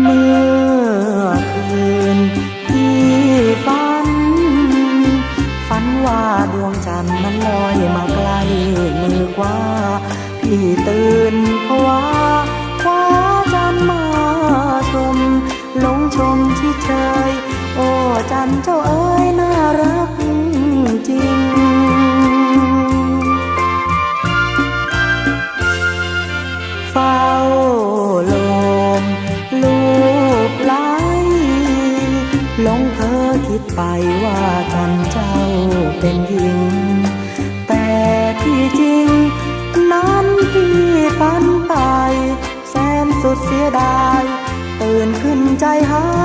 เมื่อคืนที่ฝัน ฝันว่าดวงจันทร์นั้นลอยมาใกล้มือกว่า พี่ตื่นเพราะว่าคว้าจันทร์มาชมหลงชมที่เชยโอ้จันทร์เจ้าเอ๋ยน่ารักจริงเฝ้า หลงเพ้อคิดไปว่าจันเจ้าเป็นหญิง แต่ที่จริง นั้นพี่ฝันไป แสนสุดเสียดาย ตื่นขึ้นใจหาย